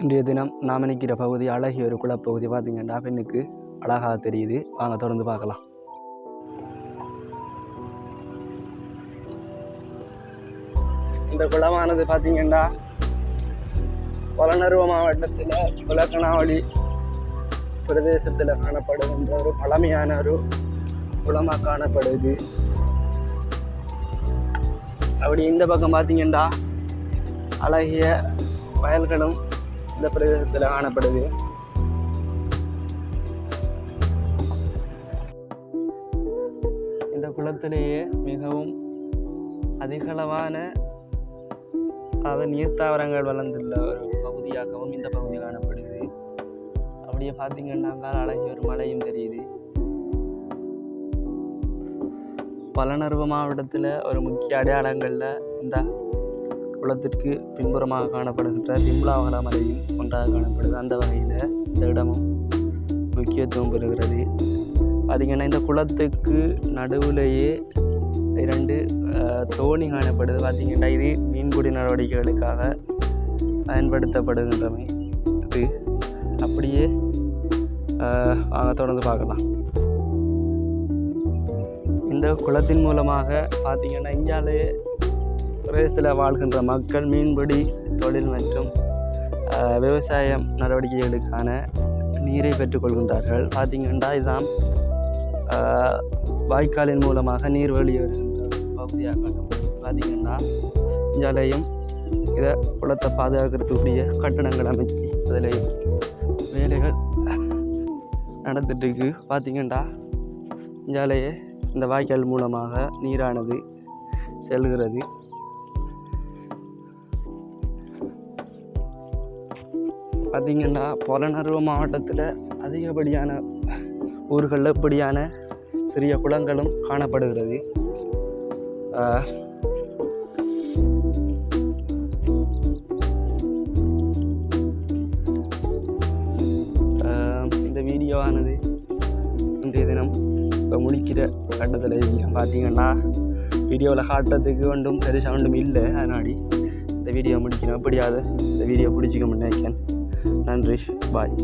இன்றைய தினம் நாம் நிற்கிற பகுதி அழகிய ஒரு குளப்பகுதி பார்த்தீங்கன்னா பெண்ணுக்கு அழகாக தெரியுது. வாங்க தொடர்ந்து பார்க்கலாம். இந்த குளமானது பார்த்தீங்கன்னா வளனருவ மாவட்டத்தில் குலக்கணாவளி பிரதேசத்தில் காணப்படுகின்ற ஒரு பழமையான ஒரு குளமாக காணப்படுது. அப்படி இந்த பக்கம் பார்த்தீங்கன்னா அழகிய வயல்களும் இந்த பிரதேசத்தில் காணப்படுது. இந்த குளத்திலேயே மிகவும் அதிகளவான அதாவது நீர்த்தாவரங்கள் வளர்ந்துள்ள ஒரு பகுதியாகவும் இந்த பகுதி காணப்படுது அப்படியே பார்த்தீங்கன்னா அழகிய ஒரு மலையும் தெரியுது. பலனருவ மாவட்டத்தில் ஒரு முக்கிய அடையாளங்களில் இந்த குளத்திற்கு பின்புறமாக காணப்படுகின்ற திம்லாவலா மலையில் ஒன்றாக காணப்படுது. அந்த வகையில் இந்த இடமும் முக்கியத்துவம் பெறுகிறது. பார்த்திங்கன்னா இந்த குளத்துக்கு நடுவிலேயே இரண்டு தோணி காணப்படுது. பார்த்திங்கன்னா இது மீன்பிடி நடவடிக்கைகளுக்காக பயன்படுத்தப்படுகின்றமை. இது அப்படியே வாங்க தொடர்ந்து பார்க்கலாம். இந்த குளத்தின் மூலமாக பார்த்திங்கன்னா இந்தியாவிலேயே பிரதேசத்தில் வாழ்கின்ற மக்கள் மீன்பிடி தொழில் மற்றும் விவசாயம் நடவடிக்கைகளுக்கான நீரை பெற்றுக்கொள்கின்றார்கள் பார்த்திங்கன்னா இதுதான் வாய்க்காலின் மூலமாக நீர் வெளியேறுகின்ற பகுதியாக பார்த்தீங்கன்னா பார்த்திங்கன்னா இதை குளத்தை பாதுகாக்கிறதுக்குரிய கட்டணங்கள் அமைச்சு அதில் வேலைகள் நடந்துட்டுருக்கு. பார்த்திங்கன்னா இந்த வாய்க்கால் மூலமாக நீரானது செல்கிறது. பார்த்திங்கன்னா புலனருவ மாவட்டத்தில் அதிகப்படியான ஊர்களில் இப்படியான சிறிய குளங்களும் காணப்படுகிறது. இந்த வீடியோவானது இன்றைய தினம் இப்போ முடிக்கிற கட்டத்தில் பார்த்திங்கன்னா பார்த்தீங்கன்னா வீடியோவில் காட்டுறதுக்கு ஒன்றும் பெருசாக ஒன்றும் இல்லை. அதனாடி இந்த வீடியோ முடிக்கணும். எப்படியாவது இந்த வீடியோ பிடிச்சிக்க நினைக்கிறேன். நன்றி பாய்